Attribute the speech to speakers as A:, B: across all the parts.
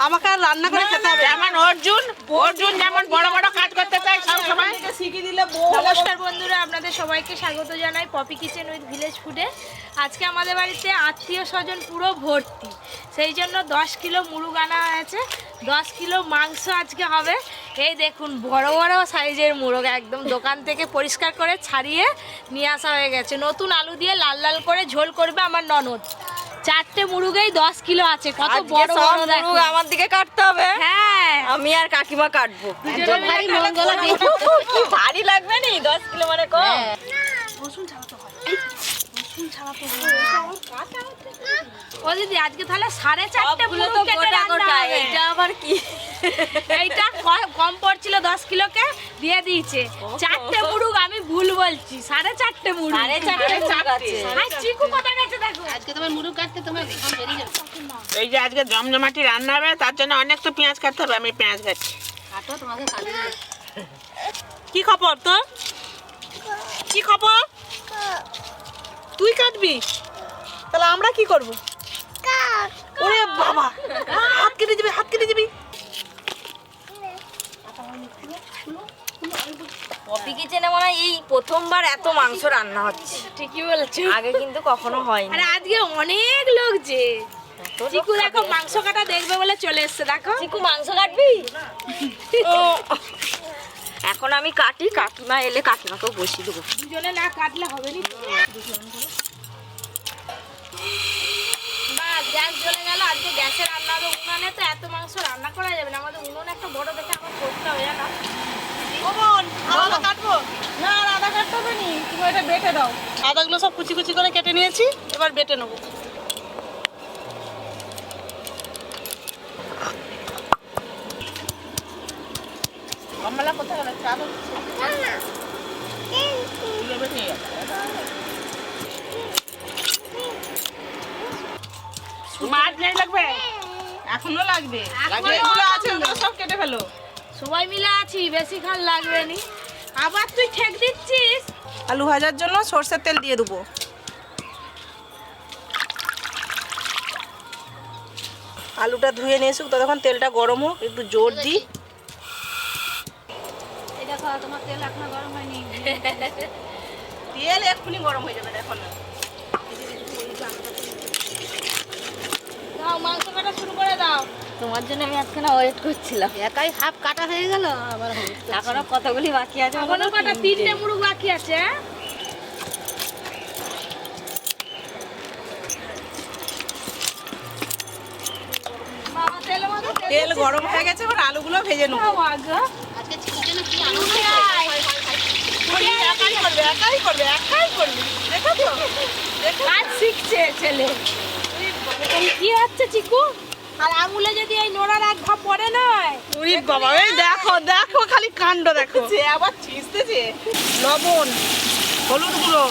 A: আমাকে আর রান্না করে খেতে হবে
B: যেমন অর্জুন অর্জুন যেমন বড় বড় কাজ করতে চায় সব সময়
A: শিখিয়ে দিলে
C: নমস্কার বন্ধুরা আপনাদের সবাইকে স্বাগত জানাই পপি কিচেন উইথ ভিলেজ ফুডে। আজকে আমাদের বাড়িতে আত্মীয় স্বজন পুরো ভর্তি। সেই জন্য দশ কিলো মুরগ আনা হয়েছে দশ কিলো মাংস আজকে হবে। এই দেখুন বড় বড় সাইজের মুরগ একদম দোকান থেকে পরিষ্কার করে ছাড়িয়ে নিয়ে আসা হয়ে গেছে। নতুন আলু দিয়ে লাল লাল করে ঝোল করবে আমার ননদ। চারটে মুরগেই দশ কিলো আছে কত বড় বড় দেখো।
D: আমার দিকে কাটতে হবে?
C: হ্যাঁ।
D: আমি আর কাকিমা কাটবো।
C: দুজনে কাটবো।
D: কি ভারী লাগবে নি? দশ কিলো মানে কম।
C: ও দিদি আজকে তাহলে সাড়ে চারটে
D: তো গোটা গোটা। এটা আবার কি?
C: এইটা কম পড়ছিল দশ কিলোকে দিয়ে দিয়েছে। চারটে মুরুগ আমি ভুল বলছি। সাড়ে চারটে মুরুগ।
D: সাড়ে চারটে
C: আর চিকু কোথায় গেছে দেখো।
B: এই যে আজকে জমজমাটি রান্না হবে তার জন্য অনেক তো পেঁয়াজ কাটতে হবে আমি পেঁয়াজ কাটছি।
A: কি খবর তোর? কি খবর? তুই কাটবি তাহলে আমরা কি করব? ওরে বাবা হাত কেটে দিবি হাত কেটে দিবি।
D: পপি কিচেনে মনে হয় এই প্রথমবার এত মাংস রান্না হচ্ছে।
C: ঠিকই বলেছ।
D: আগে কিন্তু কখনো হয়নি।
C: আরে আজকে অনেক লোক যে। চিকু দেখো মাংস কাটা দেখবে বলে চলে এসছে দেখো।
D: চিকু মাংস কাটবি? এখন আমি কাটি, কাকিমা এলে কাকিমাকেও বসিয়ে দেবো।
C: দুজনে না কাটলে হবে নি গ্যাস জ্বলে গেল, আজকে গ্যাসে রান্না হবে। উনানে তো এত মাংস রান্না করা যাবে না। আমাদের উনুন একটা বড় দেখে আমার করতে হবে, জানো?
A: না, আর আদা কাটতে হবে নি। তুমি এটা বেটে দাও। আদাগুলো সব কুচি কুচি করে কেটে নিয়েছি, এবার বেটে নেব
B: কমলা কোথায় গেল চা হচ্ছে তুলে নিয়ে যাবে। মাছ নেই লাগবে?
A: এখনও লাগবে। এগুলো আছে ওগুলো সব কেটে ফেলো।
C: সবাই মিলে আছি বেশি খাল লাগবে নি। আবার তুই ঠেক দিচ্ছিস?
A: আলু ভাজার জন্য সর্ষের তেল দিয়ে দেবো। আলুটা ধুয়ে নিয়ে এসুক ততক্ষণ তেলটা গরম হোক একটু জোর দিই।
C: দেখো তোমার তেল এখনও গরম হয়নি।
A: তেল এক্ষুনি গরম হয়ে যাবে দেখো না।
C: দাও মাংস কাটা শুরু করে দাও।
D: তোমার জন্য আমি আজকে না ওয়েট করছিলাম।
C: একাই হাফ কাটা হয়ে গেল আবার
D: এখনও কতগুলি বাকি আছে
C: এখনও কাটা তিনটে মুরগ বাকি আছে? বাবা তেলের মধ্যে
A: তেল গরম হয়ে গেছে এবার আলুগুলো ভেজে নেব।
C: আগে। কাজ শিখছে ছেলে। কি হচ্ছে চিকু? আর আঙুলে যদি এই নোড়ার এক ধাপ পড়ে নয়
A: উরি বাবা এই দেখো দেখো খালি কাণ্ড দেখো। যে আবার ছিঁচতেছে লবণ হলুদ গুঁড়ো।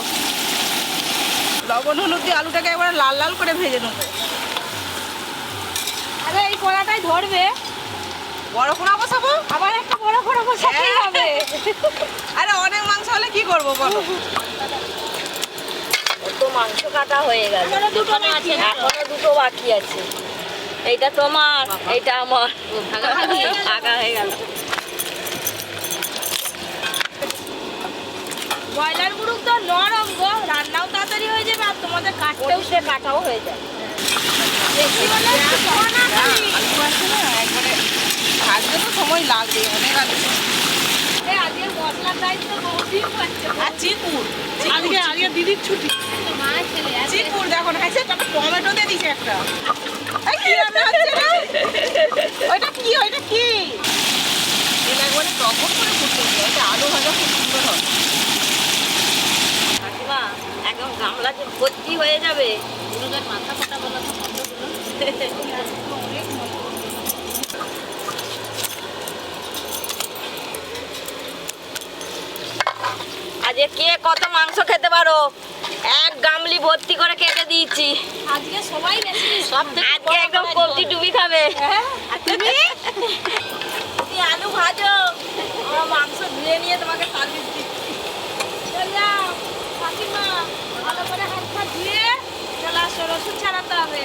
A: লবণ হলুদ দিয়ে আলুটাকে একবার লাল লাল করে ভেজে নেব।
C: আরে এই কড়াটাই ধরবে।
A: বড় কোনা বসাবো?
C: আবার একটা বড় বড় বসাতে
A: হ্যাঁ।
C: হবে।
A: আরে অনেক মাংস হলে কি করব বলো?
D: তো মাংস কাটা হয়ে গেল।
C: দুটো আছে।
D: এখনও দুটো বাকি আছে। এইটা তোমার এইটা আমার। ভাগা হয়ে গেল।
C: ব্রয়লার মুরগ তো নরম গো রান্নাও তাড়াতাড়ি হয়ে যাবে আর তোমাদের কাটতেও
D: উল্টে কাটাও হয়ে যায়
C: বেশি হলে
A: ভাজতে তো সময় লাগবে অনেক
C: পাচ্ছে
A: আর চিকুর আজকে আজকে দিদির ছুটি।
C: মা
A: চিকুর দেখো না টমেটো দিয়ে দিছে একটা। এই কি রান্না হচ্ছে রে? ওইটা কি ওইটা কি? এটা একবারে টকর করে ফুটতে হবে এটা আলু ভাজা খুব সুন্দর হবে
D: একদম গামলা যে ভর্তি হয়ে যাবে
C: মাথা ফাটা বলা তো
D: আজকে কে কত মাংস খেতে পারো। এক গামলি ভর্তি করে কেটে দিয়েছি।
C: আজকে সবাই
D: আজকে একদম কবজি ডুবি খাবে।
C: তুমি?
D: তুমি আলু ভাজো। আমরা মাংস ধুয়ে নিয়ে তোমাকে সার্ভিস দিচ্ছি।
C: কাকিমা ভালো করে হাত পা ধুয়ে চলে আসো রসুন ছাড়াতে হবে।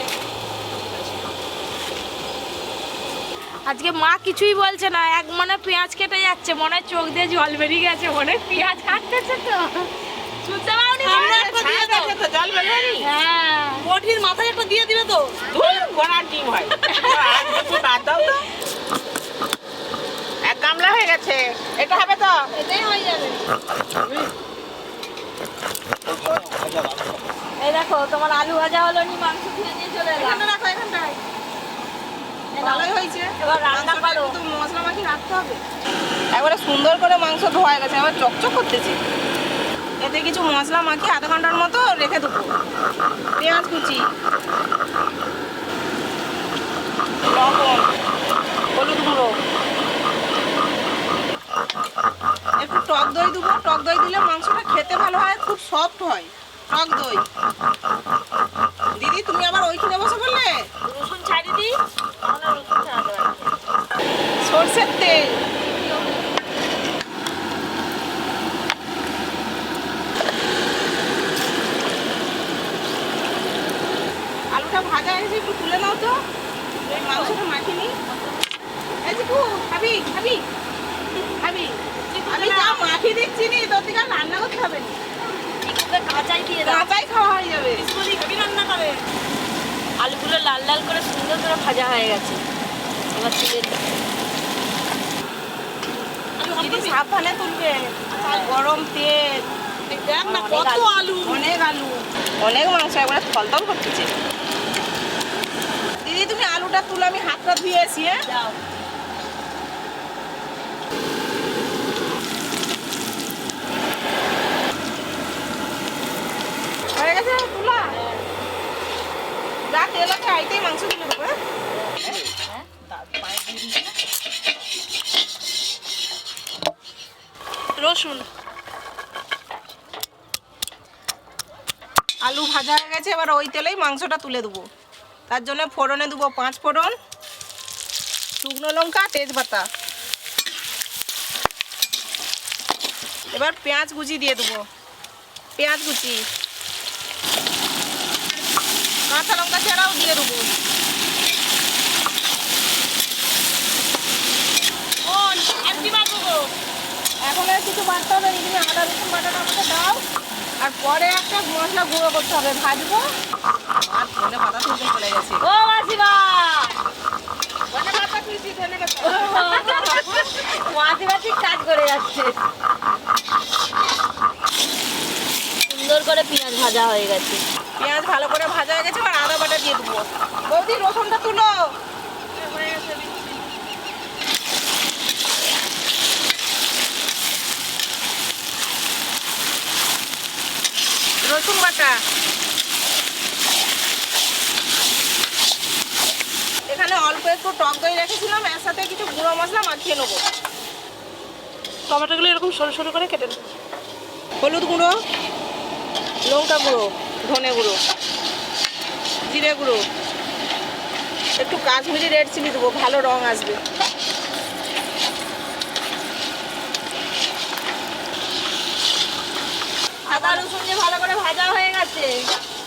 C: আজকে মা কিছুই বলছে না। এক মনে পেঁয়াজ কেটে যাচ্ছে। মনে হয় চোখ দিয়ে জল বেরিয়ে গেছে। মনে পেঁয়াজ কাটতেছে তো। শুনতে পাওনি
A: আমরা একটা দিয়ে
B: দেখে তো জল বেরোয়নি
C: হ্যাঁ।
A: বটির মাথায় একটা দিয়ে দিবে তো।
B: ধুর ডিম হয়। আর বাদ দাও তো। এক গামলা হয়ে গেছে। এটা হবে তো?
C: এটাই হয়ে যাবে।
D: এই দেখো তোমার আলু ভাজা হলো নি মাংস নিয়ে চলে এলাম।
A: এখানে রাখো এখানটায় ভালোই হয়েছে।
D: এবার রান্না করো।
A: মশলা রাখতে হবে। একবারে সুন্দর করে মাংস ধোয়া গেছে আমার চকচক করতেছে। এতে কিছু মশলা মাখিয়ে আধা ঘণ্টার মতো রেখে দেবো। পেঁয়াজ কুচি লবণ হলুদ গুঁড়ো। একটু টক দই দেবো। টক দই দিলে মাংসটা খেতে ভালো হয় খুব সফট হয়। টক দই। দিদি তুমি আবার ওইখানে বসে বললে
D: রসুন ছাড়ি দিই।
A: সর্ষের তেল আলুটা ভাজা হয়েছে একটু তুলে নাও তো? মাংসটা মাখিয়ে নি খাবি খাবি খাবি। আমি যা দিচ্ছি নি তোর আর রান্না করতে হবে না।
D: কাঁচাই দিয়ে
A: কাঁচাই খাওয়া হয়ে যাবে।
C: রান্না করে?
D: আলুগুলো লাল লাল করে সুন্দর করে ভাজা হয়ে গেছে। এবার তুলে।
A: দিদি সাবধানে তুলবে। আর গরম তেল।
C: দেখ না কত
D: আলু।
A: অনেক আলু। অনেক মাংস একবারে থলথল করতেছে। তুমি আলুটা তুলে আমি হাতটা ধুয়ে আসি হ্যাঁ? হয়ে গেছে তুলা? যা তেল আছে আইতেই মাংস তুলে দেবো হ্যাঁ?
D: হ্যাঁ?
C: রসুন।
A: আলু ভাজা হয়ে গেছে এবার ওই তেলেই মাংসটা তুলে দেবো। তার জন্য ফোড়নে দেবো পাঁচ ফোড়ন, শুকনো লঙ্কা, তেজপাতা। এবার পেঁয়াজ কুচি দিয়ে দেবো। পেঁয়াজ কুচি। কাঁচা লঙ্কা ছাড়াও দিয়ে দেবো। এখন কিছু বাড়তে হবে আদা রসুন বাটাটা আমাকে দাও। আর পরে একটা মশলা গুঁড়ো করতে হবে ভাজবো। আর ধনে পাতা তুলতে চলে গেছে।
D: ও মাসিমা!
A: ধনে পাতা তুলছি ধনে পাতা
D: মাসিমা ঠিক কাজ করে যাচ্ছে। সুন্দর করে পেঁয়াজ ভাজা হয়ে গেছে।
A: পেঁয়াজ ভালো করে ভাজা হয়ে গেছে এবার আদা বাটা দিয়ে দেবো। বৌদি রসুনটা তুলো। রসুন বাটা। এখানে অল্প একটু টক দই রেখেছিলাম এর সাথে কিছু গুঁড়ো মশলা মাখিয়ে নেব।
C: টমেটোগুলো এরকম সরু সরু করে কেটে দেবো
A: হলুদ গুঁড়ো লঙ্কা গুঁড়ো ধনে গুঁড়ো জিরে গুঁড়ো। একটু কাশ্মীরি রেড চিলি দেবো ভালো রং আসবে।
D: আদা রসুন যে ভালো করে ভাজা হয়ে গেছে।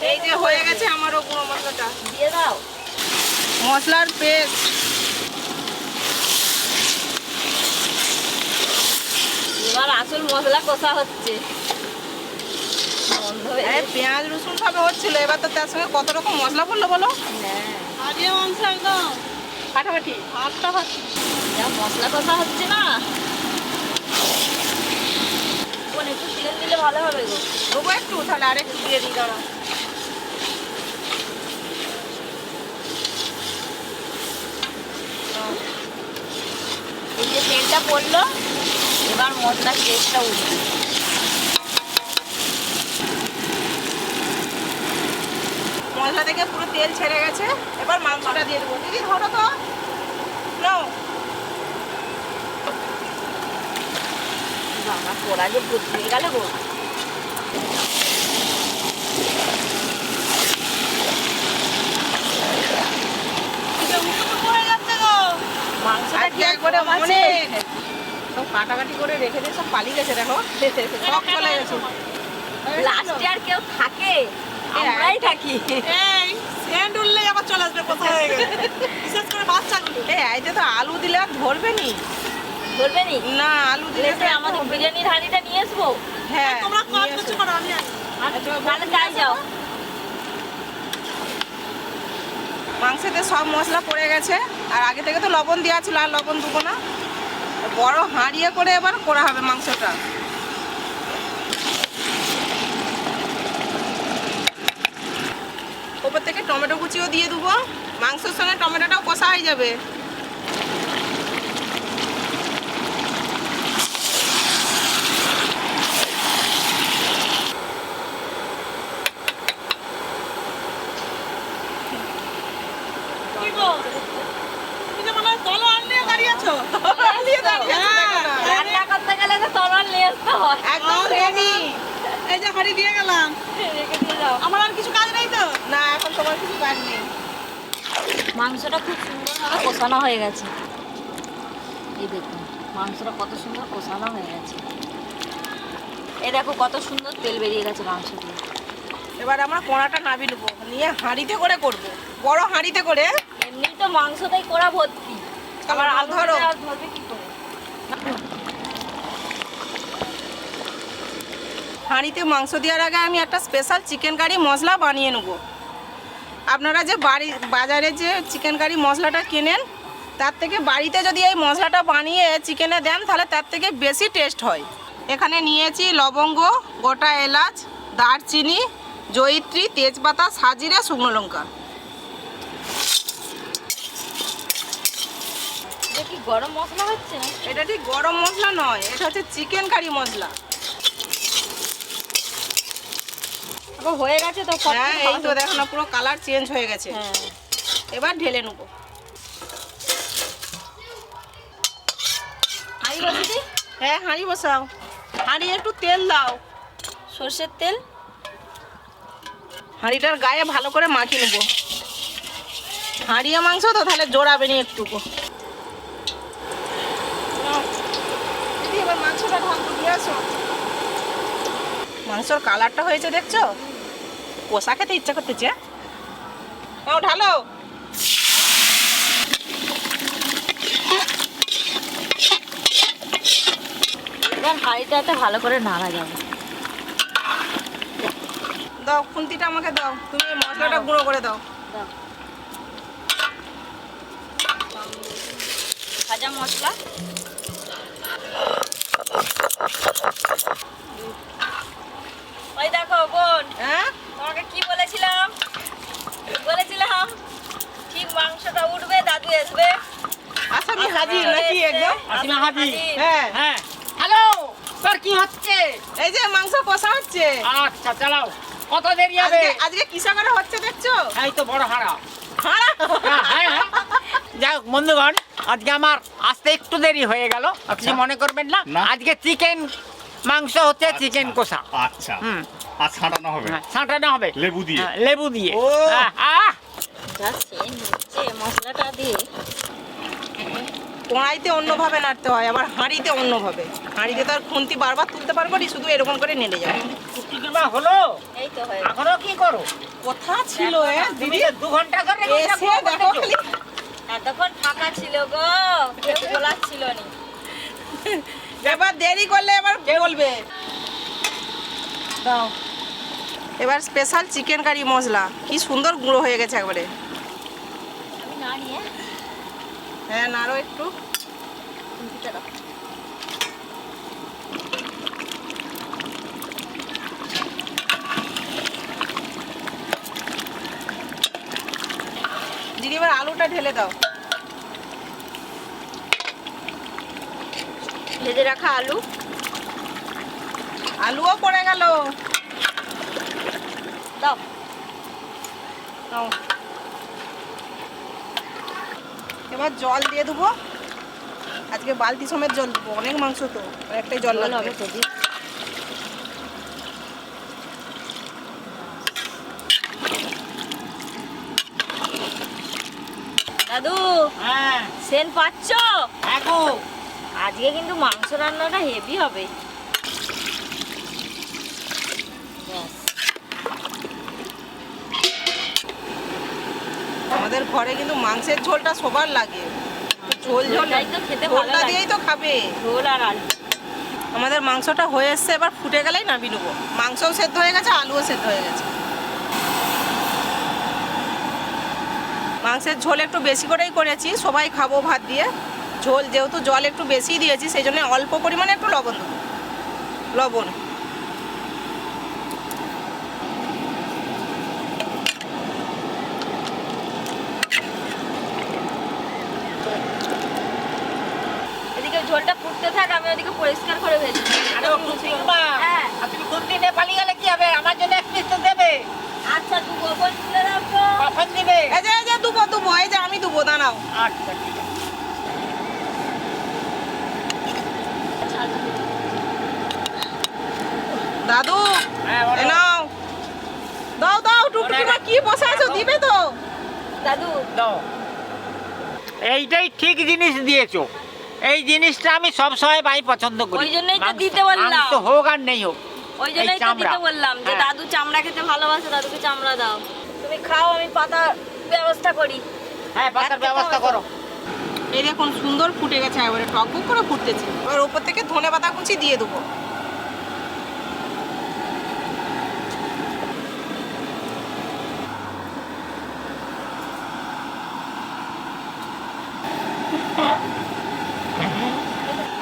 A: এই যে হয়ে গেছে আমারও গুঁড়ো মশলাটা।
D: দিয়ে দাও।
A: মশলার পেস্ট।
D: এবার আসল মশলা কষা হচ্ছে। হয়ে
A: পেঁয়াজ রসুন সবে হচ্ছিল এবার তো তার সঙ্গে কত রকম মশলা পড়ল বলো?
D: হ্যাঁ।
A: ফাটাফাটি
C: হাতটা খাচ্ছি
D: যা মশলা কষা হচ্ছে না বোন, একটু তেল দিলে ভালো হবে গো
A: দেবো একটু, তাহলে আরেকটু দিয়ে দিই দাঁড়া
D: এই যে তেলটা পড়ল, এবার মশলার টেস্টটা উঠবে।
A: মশলা থেকে পুরো তেল ছেড়ে গেছে, এবার মাংসটা দিয়ে দেবো। দিদি, ধরো তো। নাও।
D: বাবা, পোড়া যে ভর্তি হয়ে গেল গো মাংসটা
A: আজকে
D: কি আর
A: একবারে
D: কম
A: সব কাটাকাটি করে রেখে দিয়ে সব পালিয়ে গেছে দেখো। সব চলে গেছে।
D: লাস্টে আর কেউ থাকে? আমরাই থাকি।
C: এই
E: ট্রেন্ড উঠলেই আবার চলে আসবে কোথায় হয়ে গেছে বিশেষ করে বাচ্চাগুলো।
A: এ এইটা তো আলু দিলে আর ধরবে নি।
D: ধরবে নি?
A: না আলু দিলে
D: লেসে আমাদের বিরিয়ানির হাঁড়িটা নিয়ে আসব।
A: হ্যাঁ
E: তোমরা করো আমি।
D: আচ্ছা যাও।
A: মাংসেতে সব মশলা পড়ে গেছে, আর আগে থেকে তো লবণ দেওয়া ছিল, আর লবণ দেবো না। বড় হাঁড়িয়ে করে এবার করা হবে মাংসটা। ওপর থেকে টমেটো কুচিও দিয়ে দেবো। মাংসের সঙ্গে টমেটোটাও কষা হয়ে যাবে
E: কি গো? তুমি যে মনে হয় তলোয়ার নিয়ে দাঁড়িয়ে আছো।
A: দিয়ে দাঁড়িয়ে আছো, দেখো না।
D: রান্না করতে গেলে তো তলোয়ার নিয়ে আসতে হয়
A: একদম রেডি
E: হাঁড়ি দিয়ে গেলাম।
D: রেখে দিয়ে যাও
E: আমার আর কিছু কাজ নেই তো?
A: না এখন তোমার কিছু কাজ নেই।
D: মাংসটা খুব সুন্দরভাবে কষানো হয়ে গেছে। এই দেখুন মাংসটা কত সুন্দর কষানো হয়ে গেছে। এই দেখো কত সুন্দর তেল বেরিয়ে গেছে মাংস দিয়ে
A: এবার আমরা কড়াটা নাবি নেব। নিয়ে হাঁড়িতে করে করব। বড় হাঁড়িতে করে।
D: এমনি তো মাংসটাই করা ভর্তি। আবার
A: আবার
D: আলু
A: ধরো।
D: ধরো। ধরবে কি করে?
A: হাঁড়িতে মাংস দেওয়ার আগে আমি একটা স্পেশাল চিকেন কারি মশলা বানিয়ে নেব। আপনারা যে বাড়ি বাজারে যে চিকেন কারি মশলাটা কেনেন তার থেকে বাড়িতে যদি এই মশলাটা বানিয়ে চিকেনে দেন তাহলে তার থেকে বেশি টেস্ট হয়। এখানে নিয়েছি লবঙ্গ গোটা এলাচ দারচিনি জয়িত্রী তেজপাতা সাজিরা শুকনো লঙ্কা।
D: এটা কি গরম মশলা হচ্ছে
A: এটা ঠিক গরম মশলা নয় এটা হচ্ছে চিকেন কারি মশলা
D: আবার হয়ে গেছে তো
A: হ্যাঁ এই তো দেখো না পুরো কালার চেঞ্জ হয়ে গেছে।
D: হ্যাঁ।
A: এবার ঢেলে নেব।
D: হাঁড়ি বসে দিই
A: হ্যাঁ হাঁড়ি বসাও। হাঁড়ি একটু তেল দাও।
D: সর্ষের তেল?
A: হাঁড়িটার গায়ে ভালো করে মাখিয়ে নেব। হাঁড়িয়া মাংস তো তাহলে জোড়াবে নি একটুকু। দিদি এবার মাংসটা ঢালতে দিয়ে আসো। মাংসর কালারটা হয়েছে দেখছ? কষা খেতে ইচ্ছা করতেছে নাও ঢালো।
D: এবার হাঁড়িটাতে ভালো করে নাড়া যাবে।
A: দাও খুন্তিটা আমাকে দাও। তুমি মশলাটা গুঁড়ো করে দাও।
D: দাও। ভাজা মশলা। ওই দেখো বোন।
A: হ্যাঁ?
D: তোমাকে কি বলেছিলাম? বলেছিলাম ঠিক মাংসটা উঠবে দাদু আসবে।
A: আচ্ছা হাজির নাকি একদম?
F: আসিমা হাজি
A: হ্যাঁ।
F: হ্যাঁ। হ্যালো তোর কি হচ্ছে?
A: এই যে মাংস কষা হচ্ছে।
F: আচ্ছা চালাও। কত দেরি হবে?
A: আজকে কিসা করে হচ্ছে দেখছ?
F: এই তো বড় হারা
A: হাঁড়া?
F: হ্যাঁ, হ্যাঁ, হ্যাঁ। যাই হোক বন্ধুগণ আজকে আমার আসতে একটু দেরি হয়ে গেল। আপনি মনে করবেন না।
G: না।
F: আজকে চিকেন মাংস হচ্ছে চিকেন কষা।
G: আচ্ছা।
F: হুম।
G: আর ছাড়ানো হবে?
F: হ্যাঁ, ছাঁটানো হবে।
G: লেবু দিয়ে।
F: হ্যাঁ, লেবু দিয়ে।
A: ও।
F: আহ,
D: মশলাটা দিয়ে।
A: কড়াইতে অন্যভাবে নাড়তে হয় আবার হাঁড়িতে অন্যভাবে। হাঁড়িতে তো আর খুন্তি বারবার তুলতে পারব না শুধু এরকম করে নেড়ে যাবে।
F: হলো?
D: এই তো হয়ে
F: এখনও কি করো?
A: কথা ছিল এ
F: দিদি
A: দিদি?
F: দু ঘণ্টা করে
A: এসে দেখো খালি।
D: এতক্ষণ ফাঁকা ছিল গো কেউ খোলা ছিল নি।
A: এবার দেরি করলে এবার বলবে? দাও। এবার স্পেশাল চিকেন কারি মশলা। কি সুন্দর গুঁড়ো হয়ে গেছে একবারে।
D: আমি না নিয়ে।
A: হ্যাঁ নাড়ো একটু। দিদি এবার আলুটা ঢেলে দাও।
D: ভেজে রাখা আলু।
A: আলুও পড়ে গেল।
D: দাও।
A: এবার জল দিয়ে দেবো। আজকে বালতি সমেত জল দেবো। অনেক মাংস তো অনেকটাই জল লাগবে।
D: দাদু
F: হ্যাঁ।
D: সেন পাচ্ছ?
F: এখন
D: আজকে কিন্তু মাংস রান্নাটা হেভি হবে।
A: আমাদের ঘরে কিন্তু মাংসের ঝোলটা সবার লাগে। ঝোল ঝোল
D: ঝোলটাই তো খেতে ভালো
A: ঝোলটা দিয়েই তো খাবে।
D: ঝোল আর আলু।
A: আমাদের মাংসটা হয়ে এসছে এবার ফুটে গেলেই নামিয়ে নেব। মাংসও সেদ্ধ হয়ে গেছে আলুও সেদ্ধ হয়ে গেছে। মাংসের ঝোল একটু বেশি করেই করেছি সবাই খাব ভাত দিয়ে। ঝোল যেহেতু জল একটু বেশি দিয়েছি সেই জন্য অল্প পরিমাণে একটু লবণ দেবো। লবণ।
D: এদিকে ঝোলটা ফুটতে থাক আমি ওদিকে পরিষ্কার করে ভেজি
F: আরে ও কুসুমা,
D: হ্যাঁ।
F: তুমি কোন দিনে পালিয়ে গেলে কি হবে? আমার জন্য এক পিস তো দেবে।
D: আচ্ছা তুই গোবর তুলে রাখব।
F: কখন দিবে?
A: এই যে এই যে দুবো দুবো এই যে আমি দুবো দাঁড়াও।
F: আচ্ছা ঠিক আছে
A: দাদু
F: হ্যাঁ, বলো।
A: এ নাও। দাও দাও টুকটুকি মা কি বসে আছো দিবে তো।
D: দাদু।
F: দাও। এইটাই ঠিক জিনিস দিয়েছ। এই জিনিসটা আমি সব সময় ভাই পছন্দ করি।
D: ওই জন্যই তো দিতে বললাম।
F: মাংস হোক আর নেই হোক
D: ওই জন্যই তো। দিতে বললাম যে
F: হ্যাঁ।
D: দাদু চামড়া খেতে ভালোবাসে দাদুকে চামড়া দাও। তুমি খাও আমি পাতা ব্যবস্থা করি।
F: হ্যাঁ পাতার ব্যবস্থা করো।
A: এই দেখুন সুন্দর ফুটে গেছে এবারে টকবক করে ফুটতেছে। এবার উপর থেকে ধনে পাতা কুচি দিয়ে দেবো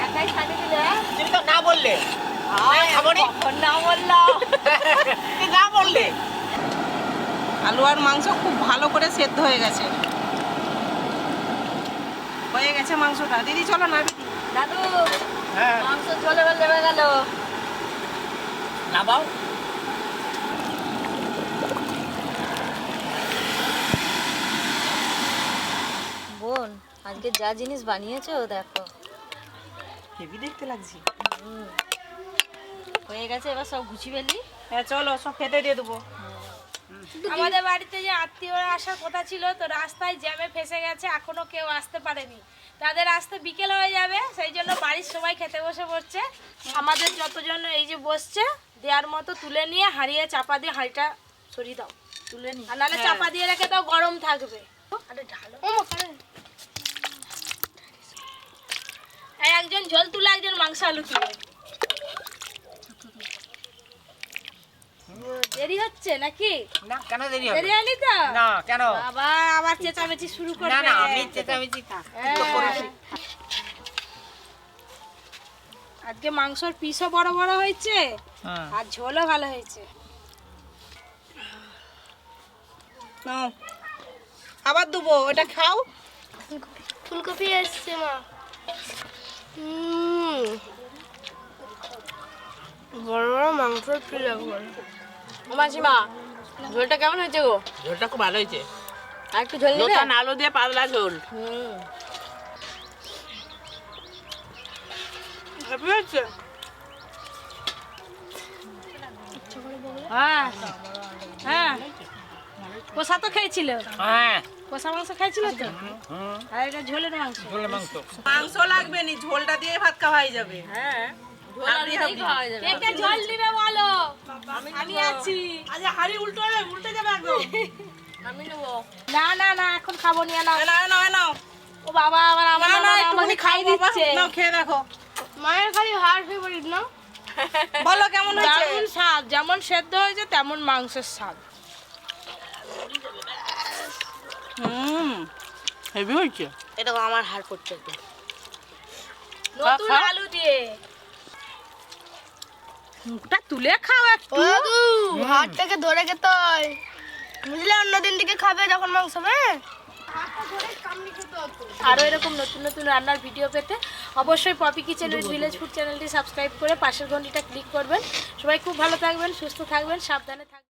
D: একাই ছাড়ে দিলে
F: তুমি তো না বললে আমি খাব নি।
D: কখন না বললাম
F: তুমি না বললে
A: আলু আর মাংস খুব ভালো করে সেদ্ধ হয়ে গেছে। হয়ে গেছে মাংসটা। দিদি চলো না
D: দাদু।
F: হ্যাঁ।
D: মাংস চলে গেল লেবে গেল।
F: নামাও।
D: বোন আজকে যা জিনিস বানিয়েছো দেখো।
A: হেভি দেখতে লাগছে।
D: হয়ে গেছে এবার সব গুছিয়ে ফেলি
A: হ্যাঁ চলো সব খেতে দিয়ে দেবো।
C: আমাদের বাড়িতে যে আত্মীয়রা আসার কথা ছিল তো রাস্তায় জ্যামে ফেসে গেছে এখনও কেউ আসতে পারেনি। তাদের আসতে বিকেল হয়ে যাবে সেই জন্য বাড়ির সবাই খেতে বসে পড়ছে। আমাদের যতজন এই যে বসছে দেওয়ার মতো তুলে নিয়ে হাঁড়িয়ে চাপা দিয়ে হাঁড়িটা সরিয়ে দাও। তুলে নিয়ে আর নাহলে চাপা দিয়ে রেখে দাও গরম থাকবে। আরে ঢালো। একজন ঝোল তুলে একজন মাংস আলু তুলে। দেরি হচ্ছে নাকি?
F: না কেন দেরি হবে?
C: দেরি হয়নি তো?
F: না কেন?
C: বাবা আবার চেঁচামেচি শুরু করবে
F: না না আমি চেঁচামেচি তো
C: আজকে মাংসর পিসও বড় বড় হয়েছে
F: হ্যাঁ।
C: আর ঝোলও ভালো হয়েছে।
A: আবার দেবো ওটা খাও।
C: ফুলকপি এসছে মা। বড় বড় মাংসর পিস
G: মাসিমা ঝোলটা কেমন হয়েছে গো?
F: ঝোলটা খুব ভালো হয়েছে।
G: আর একটু ঝোল নেবে
F: নতুন আলু দিয়ে পাতলা ঝোল।
C: হেভি হয়েছে?
G: হ্যাঁ
C: হ্যাঁ। কষা তো খেয়েছিল?
F: হ্যাঁ।
C: কষা মাংস খাইছিল তো?
F: হুম,
C: আর এটা ঝোলের মাংস।
F: ঝোলের মাংস।
A: মাংস লাগবে নি ঝোলটা দিয়ে ভাত খাওয়াই যাবে।
G: হ্যাঁ। ঝোল আলু দিয়েই খাওয়া যাবে।
C: কে কে দিবে বলো। আমি আছি। আজ হাড়ি উল্টো হবে উল্টে যাবে একদম।
G: আমি নেব।
C: না না না এখন খাব নিয়ে নাও। ও বাবা আমার
A: না না
C: আমাকে খাই
A: খাই
C: দিচ্ছে।
A: নাও খেয়ে দেখো।
C: মায়ের খালি হাড় ফেভারিট না?
A: বলো কেমন হয়েছে?
C: যেমন স্বাদ। যেমন সেদ্ধ হয়েছে তেমন মাংসের স্বাদ।
A: হুম হেভি হয়েছে।
G: এটা আমার হাড় পড়ছে
C: নতুন আলু দিয়ে। মুখটা তুলে খাও একটু।
H: হাতটাকে ধরে খেতে হয় বুঝলে অন্যদিন দিকে খাবে যখন মাংস হবে
C: আরও এরকম নতুন নতুন রান্নার ভিডিও পেতে অবশ্যই Popy kitchen with village food চ্যানেলটি সাবস্ক্রাইব করে পাশের ঘন্টিটা ক্লিক করবেন। সবাই খুব ভালো থাকবেন, সুস্থ থাকবেন, সাবধানে থাকবেন।